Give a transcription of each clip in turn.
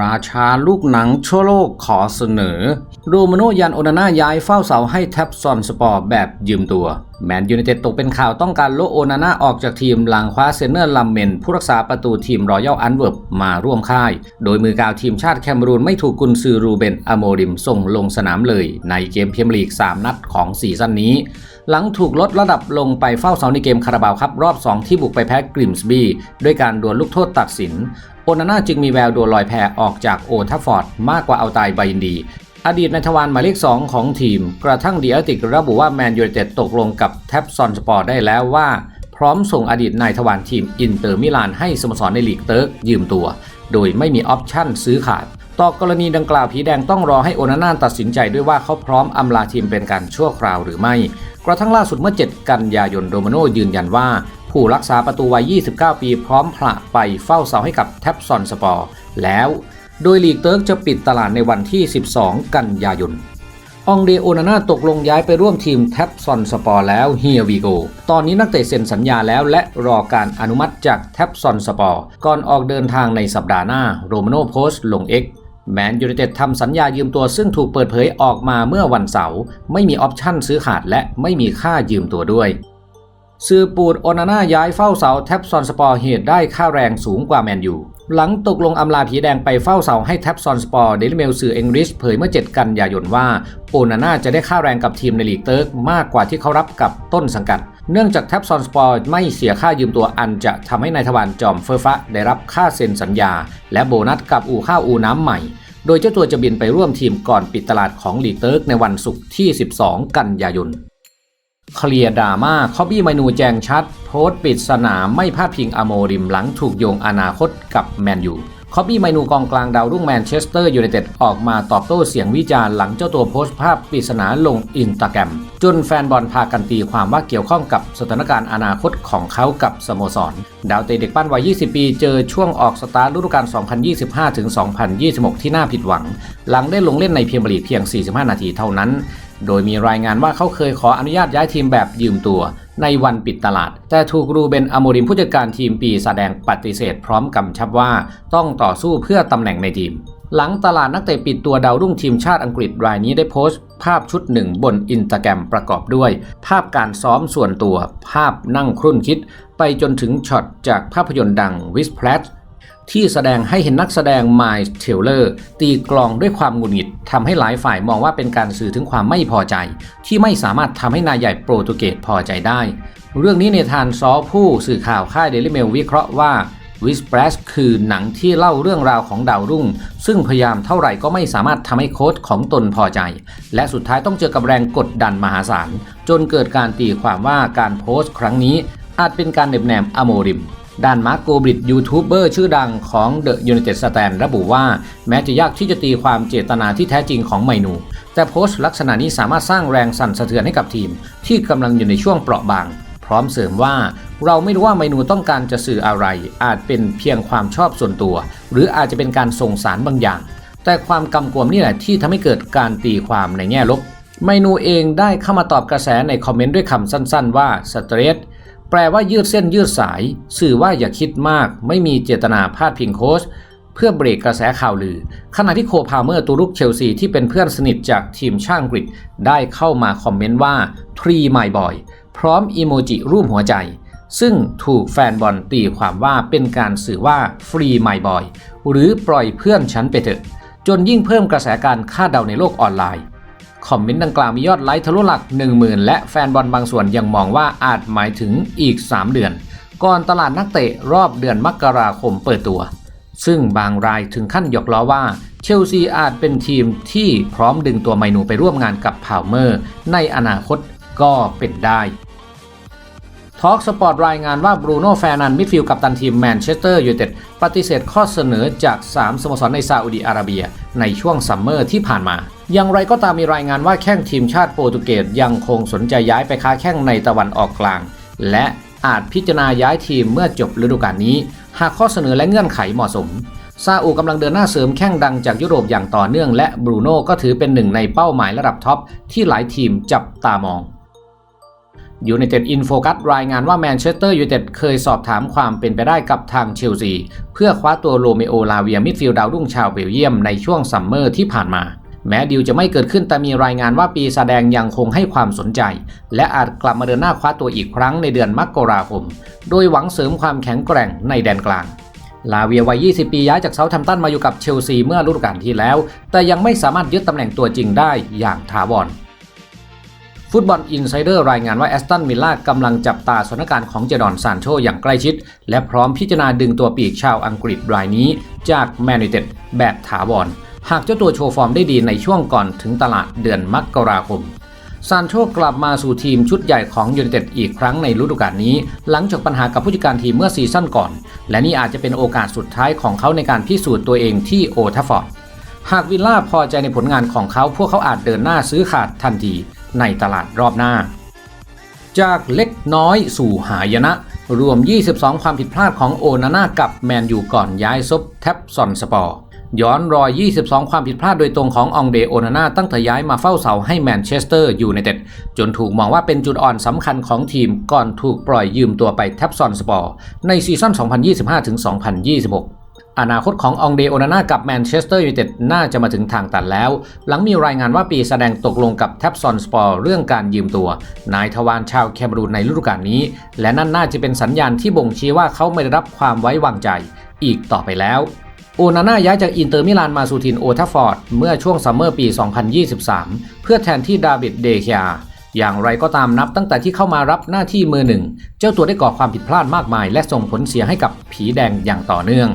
ราชาลูกหนังชั่วโลกขอเสนอ ดูมโนยันโอนาน่าย้ายเฝ้าเสาให้แท็บซอนสปอร์แบบยืมตัว แมนยูไนเต็ดตกเป็นข่าวต้องการโลโอนาน่าออกจากทีมหลังคว้าเซนเนอร์ลัมเมน ผู้รักษาประตูทีมรอยัลอันเวิร์บมาร่วมค่าย โดยมือกาวทีมชาติแคมรูนไม่ถูกกุนซือรูเบนอโมริมส่งลงสนามเลย ในเกมพรีเมียร์ลีก 3 นัดของซีซั่นนี้ หลังถูกลดระดับลงไปเฝ้าเสาในเกมคาราบาวครับรอบ 2 ที่บุกไปแพ้กริมส์บีด้วยการดวลลูกโทษตัดสินโอนาน่าจึงมีแววดวลลอยแพออกจากโอทัฟฟอร์ดมากกว่าเอาตายใบยินดี อดีตในทวารหมายเลข 2 ของทีม กระทั่งดีอาร์ติกระบุว่าแมนยูไนเต็ดตกลงกับแท็บซอนสปอร์ได้แล้วว่า พร้อมส่งอดีตนายทวารทีมอินเตอร์มิลานให้สโมสรในลีกเติร์กยืมตัว โดยไม่มีออปชั่นซื้อขาด ต่อกรณีดังกล่าวผีแดงต้องรอให้โอนาน่าตัดสินใจด้วยว่าเขาพร้อมอำลาทีมเป็นการชั่วคราวหรือไม่ กระทั่งล่าสุดเมื่อ 7 กันยายนโรมาโนยืนยันว่าผู้รักษาประตูวัย 29 ปี พร้อมผละไปเฝ้าเสาให้กับแท็บซอนสปอร์ แล้ว โดยลีกเติร์กจะปิดตลาดในวันที่ 12 กันยายน องเดโอนาน่าตกลงย้ายไปร่วมทีมแท็บซอนสปอร์แล้วเฮียวีโก ตอนนี้นักเตะเซ็นสัญญาแล้วและรอการอนุมัติจากแท็บซอนสปอร์ก่อนออกเดินทางในสัปดาห์หน้าโรมาโนโพสต์ลง X แมนยูไนเต็ดทำสัญญายืมตัวซึ่งถูกเปิดเผยออกมาเมื่อวันเสาร์ไม่มีออปชั่นซื้อขาดและไม่มีค่ายืมตัวด้วยซือปูดโอนาน่าย้ายเฝ้าเสาแท็บซอนสปอร์เหตุได้ค่าแรงสูงกว่าแมนยู หลังตกลงอำลาผีแดงไปเฝ้าเสาให้แท็บซอนสปอร์เดลิเมลสื่ออังกฤษเผยเมื่อ 7 กันยายนว่า โอนาน่าจะได้ค่าแรงกับทีมในลีกเติร์กมากกว่าที่เขารับกับต้นสังกัด เนื่องจากแท็บซอนสปอร์ไม่เสียค่ายืมตัวอันจะทำให้นายทวารจอมเฟอร์ฟะได้รับค่าเซ็นสัญญา และโบนัสกับอู่ข้าวอูน้ำใหม่ โดยเจ้าตัวจะบินไปร่วมทีมก่อนปิดตลาดของลีกเติร์กในวันศุกร์ที่ 12 กันยายน เคลียร์ดราม่าคอบบี้ไมนูแจงชัด โพสต์ปิดสนามไม่พาดพิงอโมริมหลังถูกโยงอนาคตกับแมนยูคอบบี้ไมนูกองกลางดาวรุ่งแมนเชสเตอร์ยูไนเต็ดออกมาตอบโต้เสียงวิจารณ์หลังเจ้าตัวโพสต์ภาพปริศนาลงอินสตาแกรมจนแฟนบอลพากันตีความว่าเกี่ยวข้องกับสถานการณ์อนาคตของเขากับสโมสร ดาวเตะเด็กปั้นวัย 20 ปี เจอช่วงออกสตาร์ทฤดูกาล 2025-2026 ที่น่าผิดหวัง หลังได้ลงเล่นในเพียงบรีเพียง 45 นาทีเท่านั้น โดยมีรายงานว่าเขาเคยขออนุญาตย้ายทีมแบบยืมตัว ในวันปิดตลาด แต่ถูกรูเบนอโมริมผู้จัดการทีมปีแสดงปฏิเสธพร้อมกำชับว่าต้องต่อสู้เพื่อตำแหน่งในทีม หลังตลาดนักเตะปิดตัวดาวรุ่งทีมชาติอังกฤษรายนี้ได้โพสต์ ภาพชุดหนึ่งบนอินสตาแกรมประกอบด้วย ภาพการซ้อมส่วนตัว ภาพนั่งครุ่นคิด ไปจนถึงช็อตจากภาพยนตร์ดังวิสแพลช ที่แสดงให้เห็นนักแสดงไมล์เทเลอร์ตีกลองด้วยความหงุดหงิดทำให้หลายฝ่ายมองว่าเป็นการสื่อถึงความไม่พอใจ ที่ไม่สามารถทำให้นายใหญ่โปรตุเกสพอใจได้ เรื่องนี้ในทานซอผู้สื่อข่าวค่ายเดลิเมลวิเคราะห์ว่าวิสเปรสคือหนังที่เล่าเรื่องราวของดาวรุ่ง ซึ่งพยายามเท่าไหร่ก็ไม่สามารถทำให้โค้ชของตนพอใจ และสุดท้ายต้องเจอกับแรงกดดันมหาศาล จนเกิดการตีความว่าการโพสต์ครั้งนี้อาจเป็นการเน็บแนมอโมริม ด้านมาร์โกบริดยูทูบเบอร์ชื่อดังของ The United Stand ระบุว่า แม้จะยากที่จะตีความเจตนาที่แท้จริงของไมนู แต่โพสต์ลักษณะนี้สามารถสร้างแรงสั่นสะเทือนให้กับทีม ที่กำลังอยู่ในช่วงเปราะบาง พร้อมเสริมว่า เราไม่รู้ว่าไมนูต้องการจะสื่ออะไร อาจเป็นเพียงความชอบส่วนตัว หรืออาจจะเป็นการส่งสารบางอย่าง แต่ความกำกวมนี่แหละที่ทำให้เกิดการตีความในแง่ลบไมนูเองได้เข้ามาตอบกระแสในคอมเมนต์ด้วยคำสั้น ๆ ว่าสเตรท แปลว่ายืดเส้นยืดสาย สื่อว่าอย่าคิดมาก ไม่มีเจตนาพาดพิงโค้ชเพื่อเบรกกระแสข่าวลือ ขณะที่โคพาเมอร์ตัวรุกเชลซีที่เป็นเพื่อนสนิทจากทีมช่างกฤษ ได้เข้ามาคอมเมนต์ว่าทรีไมบอยพร้อมอีโมจิรูปหัวใจ ซึ่งถูกแฟนบอลตีความว่าเป็นการสื่อว่าฟรีไมบอยหรือปล่อยเพื่อนฉันไปเถอะ จนยิ่งเพิ่มกระแสการคาดเดาในโลกออนไลน์ คอมเมนต์ดังกล่าวมียอดไลค์ทะลุหลัก 10,000 และแฟนบอลบางส่วนยังมองว่าอาจหมายถึงอีก 3 เดือน ก่อนตลาดนักเตะรอบเดือนมกราคมเปิดตัว ซึ่งบางรายถึงขั้นหยอกล้อว่าเชลซีอาจเป็นทีมที่พร้อมดึงตัวไมนูไปร่วมงานกับพาวเมอร์ ในอนาคตก็เป็นได้ ทอล์กสปอร์ตรายงานว่าบรูโน่แฟร์นันมิดฟิลด์กัปตันทีมแมนเชสเตอร์ยูไนเต็ดปฏิเสธข้อเสนอจาก 3 สโมสรในซาอุดีอาระเบีย ในช่วงซัมเมอร์ที่ผ่านมา อย่างไรก็ตามมีรายงานว่าแข้งทีมชาติโปรตุเกสยังคงสนใจย้ายไปค้าแข้งในตะวันออกกลาง และอาจพิจารณาย้ายทีมเมื่อจบฤดูกาลนี้ หากข้อเสนอและเงื่อนไขเหมาะสมซาอุกำลังเดินหน้าเสริมแข้งดังจากยุโรปอย่างต่อเนื่อง และบรูโน่ก็ถือเป็นหนึ่งในเป้าหมายระดับท็อปที่หลายทีมจับตามอง ยู n i เต็ดอินโฟกัสรายงานว่าแมนเชสเตอร์ยูไนเต็ดเคยสอบถามความเป็นไปได้กับทางเชลซี เพื่อคว้าตัวโรเมโอลาเวียมิดฟิลด์ดาวรุ่งชาวเบลเยียมในช่วงซัมเมอร์ที่ผ่านมา แม้ดิวจะไม่เกิดขึ้นแต่มีรายงานว่าปีแสดงยังคงให้ความสนใจ และอาจกลับมาเดินหน้าคว้าตัวอีกครั้งในเดือนมกราคม โดยหวังเสริมความแข็งแกร่งในแดนกลางลาเวียวัย 20 ปีย้ายจากเซาท์แฮมป์ตันมาอยู่กับเชลซีเมื่อฤดูกาลที่แล้ว แต่ยังไม่สามารถยึดตำแหน่งตัวจริงได้อย่างถาวร ฟุตบอลอินไซเดอร์รายงานว่าแอสตันวิลล่ากำลังจับตาสถานการณ์ของเจดอนซานโชอย่างใกล้ชิด และพร้อมพิจารณาดึงตัวปีกชาวอังกฤษรายนี้จากแมนยูเต็ดแบบถาวร หากเจ้าตัวโชว์ฟอร์มได้ดีในช่วงก่อนถึงตลาดเดือนมกราคมซานโชกลับมาสู่ทีมชุดใหญ่ของยูไนเต็ดอีกครั้งในฤดูกาลนี้ หลังจากปัญหากับผู้จัดการทีมเมื่อซีซั่นก่อน และนี่อาจจะเป็นโอกาสสุดท้ายของเขาในการพิสูจน์ตัวเองที่โอทัฟฟอร์ดหากวิลล่าพอใจในผลงานของเขาพวกเขาอาจเดินหน้าซื้อขาดทันที ในตลาดรอบหน้า จากเล็กน้อยสู่หายนะ รวม 22 ความผิดพลาดของโอนาน่ากับแมนยูก่อนย้ายซบแท็บซอนสปอร์ย้อนรอย 22 ความผิดพลาดโดยตรงขององเดโอนาน่าตั้งแต่ย้ายมาเฝ้าเสาให้แมนเชสเตอร์อยูไนเต็ด จนถูกมองว่าเป็นจุดอ่อนสำคัญของทีมก่อนถูกปล่อยยืมตัวไปแท็บซอนสปอร์ในซีซั่น 2025-2026 อนาคตขององเดโอนาน่ากับแมนเชสเตอร์ยูไนเต็ดน่าจะมาถึงทางตันแล้ว หลังมีรายงานว่าปีแสดงตกลงกับแท็บซอนสปอร์เรื่องการยืมตัว นายทวารชาวแคมรูนในฤดูกาลนี้ และนั่นน่าจะเป็นสัญญาณที่บ่งชี้ว่าเขาไม่ได้รับความไว้วางใจอีกต่อไปแล้วโอนาน่าย้ายจากอินเตอร์มิลานมาสู่ทีมโอทัฟฟอร์ดเมื่อช่วงซัมเมอร์ปี 2023 เพื่อแทนที่ดาวิดเดเคียอย่างไรก็ตามนับตั้งแต่ที่เข้ามารับหน้าที่มือหนึ่ง เจ้าตัวได้ก่อความผิดพลาดมากมาย และส่งผลเสียให้กับผีแดงอย่างต่อเนื่อง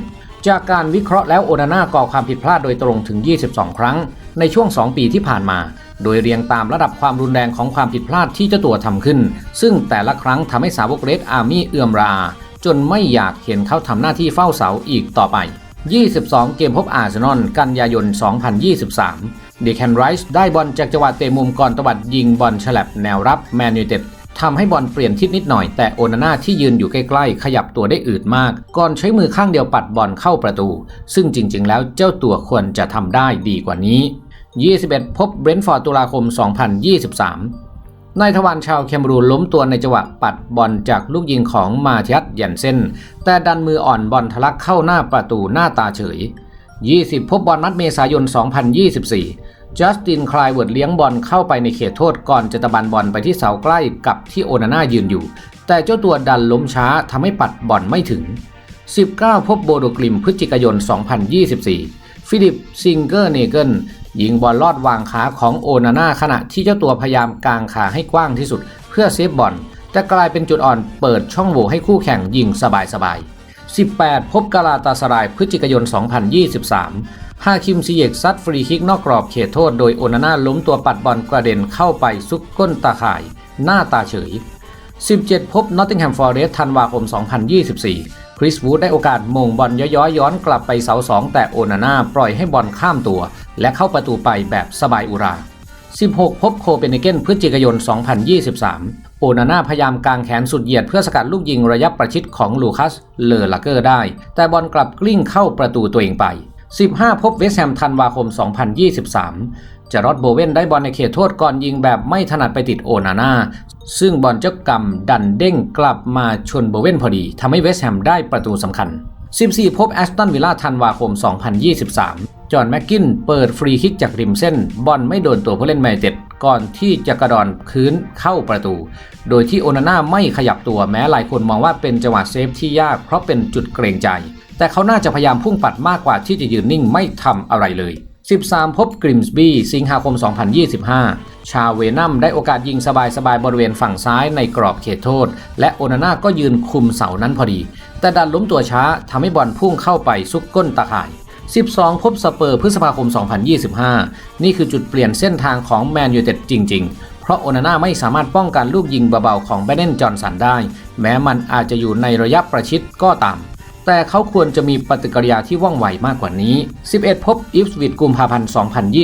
จากการวิเคราะห์แล้วโอนาน่าก่อความผิดพลาดโดยตรงถึง 22 ครั้ง ในช่วง 2 ปีที่ผ่านมา โดยเรียงตามระดับความรุนแรงของความผิดพลาดที่เจ้าตัวทำขึ้น ซึ่งแต่ละครั้งทำให้สาวกเรดอาร์มี่เอื่อมรา จนไม่อยากเห็นเขาทำหน้าที่เฝ้าเสาอีกต่อไป 22 เกมพบอาร์เซนอลกันยายน 2023 เดแคนไรส์ได้บอลจากจังหวะเตะมุมก่อนตวัดยิงบอลฉลับแนวรับแมนยูเต็ด ทำให้บอลเปลี่ยนทิศนิดหน่อย แต่โอนาน่าที่ยืนอยู่ใกล้ๆ ขยับตัวได้อืดมาก ก่อนใช้มือข้างเดียวปัดบอลเข้าประตู ซึ่งจริงๆ แล้วเจ้าตัวควรจะทำได้ดีกว่านี้ 21 พบเบรนท์ฟอร์ดตุลาคม 2023นายทวารชาวแคมรูนล้มตัวในจังหวะปัดบอลจากลูกยิงของมาเทียสยันเซนแต่ดันมืออ่อนบอลทะลักเข้าหน้าประตูหน้าตาเฉย 20 พบบอลนัดเมษายน 2024 จัสตินคลายเวิร์ดเลี้ยงบอลเข้าไปในเขตโทษก่อนจะตะบันบอลไปที่เสาใกล้กับที่โอนาน่ายืนอยู่ แต่เจ้าตัวดันล้มช้าทำให้ปัดบอลไม่ถึง 19 พบโบโดกลิมพฤศจิกายน 2024 ฟิลิปซิงเกอร์เนเกิลยิงบอลลอดวางขาของโอนาน่าขณะที่เจ้าตัวพยายามกางขาให้กว้างที่สุด เพื่อเซฟบอลแต่กลายเป็นจุดอ่อนเปิดช่องโหว่ให้คู่แข่งยิงสบายๆ18 พบกาลาตาสรายพฤศจิกายน 2023 ฮาคิมซีเยกซัดฟรีคิกนอกกรอบเขตโทษโดยโอนาน่าล้มตัวปัดบอลกระเด็นเข้าไปซุกก้นตาข่าย หน้าตาเฉย 17 พบนอตติงแฮมฟอร์เรสต์ธันวาคม 2024 คริสวูดได้โอกาสมงบอลย้อยย้อนกลับไปเสาสองแต่โอนาน่าปล่อยให้บอลข้ามตัว และเข้าประตูไปแบบสบายอุรา 16 พบโคเปนเฮเกนพฤศจิกายน 2023 โอนาน่าพยายามกางแขนสุดเหยียดเพื่อสกัดลูกยิงระยะประชิดของลูคัส เลอลักเกอร์ได้ แต่บอลกลับกลิ้งเข้าประตูตัวเองไป 15 พบเวสแฮมธันวาคม 2023จารอดโบเวนได้บอลในเขตโทษก่อนยิงแบบไม่ถนัดไปติดโอนาน่า ซึ่งบอลเจ้ากรรมดันเด้งกลับมาชนโบเวนพอดีทำให้เวสแฮมได้ประตูสำคัญ 14 พบแอสตันวิลล่าธันวาคม 2023 จอห์นแม็กกินเปิดฟรีคิกจากริมเส้น บอลไม่โดนตัวผู้เล่นแมนยูเต็ดก่อนที่จะกระดอนพื้นเข้าประตู โดยที่โอนาน่าไม่ขยับตัวแม้หลายคนมองว่าเป็นจังหวะเซฟที่ยากเพราะเป็นจุดเกรงใจ แต่เขาน่าจะพยายามพุ่งปัดมากกว่าที่จะยืนนิ่งไม่ทำอะไรเลย 13 พบกริมส์บีสิงหาคม 2025 ชาเวนัมได้โอกาสยิงสบายๆบริเวณฝั่งซ้ายในกรอบเขตโทษ และโอนาน่าก็ยืนคุมเสานั้นพอดี แต่ดันล้มตัวช้าทำให้บอลพุ่งเข้าไปซุกก้นตาข่าย 12 พบสเปอร์พฤษภาคม 2025 นี่คือจุดเปลี่ยนเส้นทางของแมนยูเต็ดจริงๆเพราะโอนาน่าไม่สามารถป้องกันลูกยิงเบาๆของแบเนนจอห์นสันได้ แม้มันอาจจะอยู่ในระยะประชิดก็ตาม แต่เขาควรจะมีปฏิกิริยาที่ว่องไวมากกว่านี้ 11 พบอิฟสวิตกุมภาพันธ์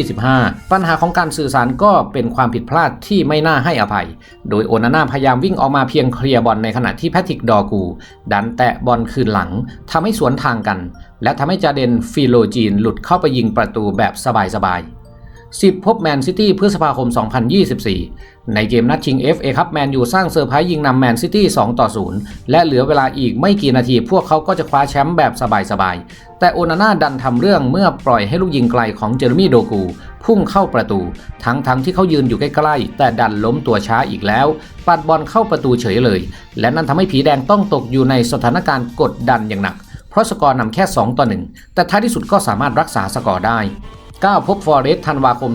2025 ปัญหาของการสื่อสารก็เป็นความผิดพลาดที่ไม่น่าให้อภัย โดยโอนาน่าพยายามวิ่งออกมาเพียงเคลียร์บอลในขณะที่แพทริกดอร์กู ดันแตะบอลคืนหลังทำให้สวนทางกัน และทำให้จาเดนฟิโลจีนหลุดเข้าไปยิงประตูแบบสบาย 10 พบแมนซิตี้พฤษภาคม 2024 ในเกมนัดชิง FA ครับแมนยูสร้างเซอร์ไพรส์ยิงนำแมนซิตี้2ต่อ0และเหลือเวลาอีกไม่กี่นาทีพวกเขาก็จะคว้าแชมป์แบบสบายๆ แต่โอนาน่าดันทำเรื่องเมื่อปล่อยให้ลูกยิงไกลของเจอร์มี่โดกู พุ่งเข้าประตู ทั้งๆทที่เขายืนอยู่ใกล้ๆ แต่ดันล้มตัวช้าอีกแล้ว ปัดบอลเข้าประตูเฉยเลย และนั่นทำให้ผีแดงต้องตกอยู่ในสถานการณ์กดดันอย่างหนัก เพราะสกอร์นำแค่ 2 ต่อ 1 แต่ท้ายที่สุดก็สามารถรักษาสกอร์ได้ 9 พบฟอร์เรสธันวาคม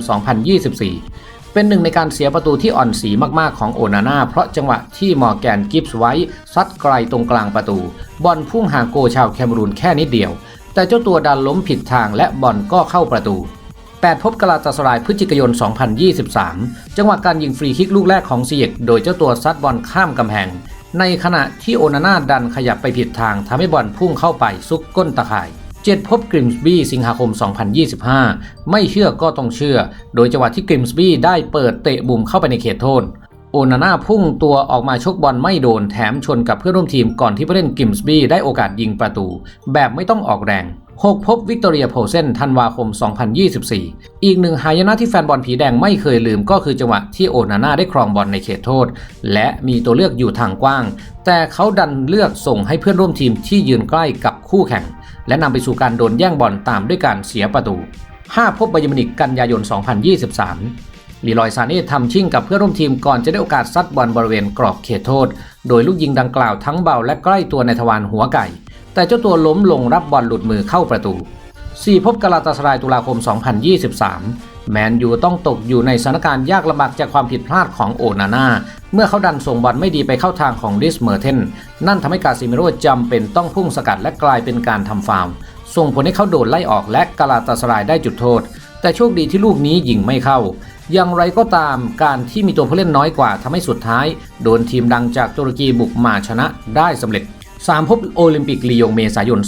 2024 เป็นหนึ่งในการเสียประตูที่อ่อนสีมากๆของโอนาน่าเพราะจังหวะที่มอร์แกนกิฟส์ไว้ซัดไกลตรงกลางประตู บอลพุ่งห่างโกชาวแคมรูนแค่นิดเดียว แต่เจ้าตัวดันล้มผิดทางและบอลก็เข้าประตู8 พบกลาตาสรายพฤศจิกายน 2023 จังหวะการยิงฟรีคิกลูกแรกของเซียกโดยเจ้าตัวซัดบอลข้ามกำแพง ในขณะที่โอนาน่าดันขยับไปผิดทางทำให้บอลพุ่งเข้าไปซุกก้นตะข่าย 7 พบกริมส์บี้สิงหาคม 2025 ไม่เชื่อก็ต้องเชื่อ โดยจังหวะที่กริมส์บี้ได้เปิดเตะบุ่มเข้าไปในเขตโทษโอนาน่าพุ่งตัวออกมาชกบอลไม่โดนแถมชนกับเพื่อนร่วมทีมก่อนที่ผู้เล่นกิมส์บี้ได้โอกาสยิงประตู แบบไม่ต้องออกแรง 6 พบวิกตอเรียโพเซนธันวาคม 2024 อีกหนึ่งหายนะที่แฟนบอลผีแดงไม่เคยลืมก็คือจังหวะที่โอนาน่าได้ครองบอลในเขตโทษ และมีตัวเลือกอยู่ทางกว้าง แต่เขาดันเลือกส่งให้เพื่อนร่วมทีมที่ยืนใกล้กับคู่แข่ง และนำไปสู่การโดนแย่งบอลตามด้วยการเสียประตู 5 พบบายมินิกกันยายน 2023 ลีลอยซาเน่ทำชิ่งกับเพื่อนร่วมทีมก่อนจะได้โอกาสซัดบอลบริเวณกรอบเขตโทษ โดยลูกยิงดังกล่าวทั้งเบาและใกล้ตัวในทวารหัวไก่ แต่เจ้าตัวล้มลงรับบอลหลุดมือเข้าประตู 4 พบกาลาตาสรายตุลาคม 2023 แมนยูต้องตกอยู่ในสถานการณ์ยากลำบากจากความผิดพลาดของโอนาน่าเมื่อเขาดันส่งบอลไม่ดีไปเข้าทางของดิสเมอร์เทนนั่นทำให้กาซิเมโรจำเป็นต้องพุ่งสกัดและกลายเป็นการทำฟาวล์ส่งผลให้เขาโดนไล่ออกและกาลาตาสรายได้จุดโทษ แต่โชคดีที่ลูกนี้ยิงไม่เข้า อย่างไรก็ตามการที่มีตัวผู้เล่นน้อยกว่าทำให้สุดท้าย โดนทีมดังจากตุรกีบุกมาชนะได้สำเร็จ 3 พบโอลิมปิกลียงเมษายน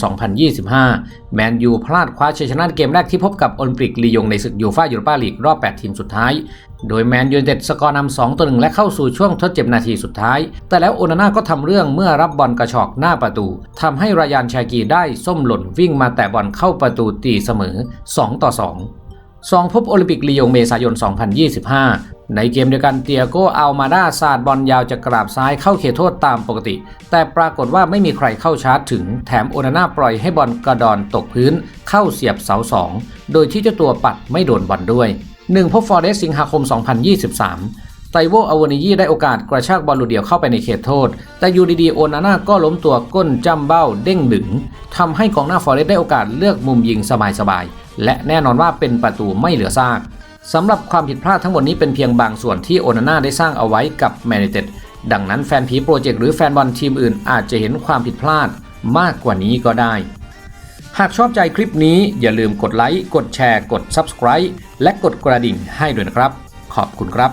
2025 แมนยูพลาดคว้าชัยชนะเกมแรกที่พบกับโอลิมปิกลียงในศึกยูฟ่ายูโรปาลีกรอบ 8 ทีมสุดท้าย โดยแมนยูเต็ดสกอร์นำ2ต่อ1และเข้าสู่ช่วงทดเจ็บนาทีสุดท้าย แต่แล้วโอนาน่าก็ทำเรื่องเมื่อรับบอลกระชอกหน้าประตูทำให้รายานชากีได้ส้มหล่นวิ่งมาแต่บอลเข้าประตูตีเสมอ 2 ต่อ2สองพบโอลิมปิกลียงเมษายน 2025 ในเกมเดียวกันเตียโกอัลมาดาสาดบอลยาวจากกราบซ้ายเข้าเขตโทษตามปกติ แต่ปรากฏว่าไม่มีใครเข้าชาร์จถึง แถมโอนาน่าปล่อยให้บอลกระดอนตกพื้น เข้าเสียบเสาสอง โดยที่เจ้าตัวปัดไม่โดนบอลด้วย 1 พบฟอร์เรสสิงหาคม 2023 ไตโวอาวานิยีได้โอกาสกระชากบอลลูเดียวเข้าไปในเขตโทษ แต่ยู่ดีโอนาน่าก็ล้มตัวก้นจ้ำเบ้าเด้งดึงทำให้กองหน้าฟอร์เรสได้โอกาสเลือกมุมยิงสบายๆและแน่นอนว่าเป็นประตูไม่เหลือซาก สำหรับความผิดพลาดทั้งหมดนี้เป็นเพียงบางส่วนที่โอนาน่าได้สร้างเอาไว้กับแมนเต็ดดังนั้นแฟนผีโปรเจกต์หรือแฟนบอลทีมอื่นอาจจะเห็นความผิดพลาดมากกว่านี้ก็ได้ หากชอบใจคลิปนี้อย่าลืมกดไลค์ กดแชร์ กด Subscribe และกดกระดิ่งให้ด้วยนะครับ ขอบคุณครับ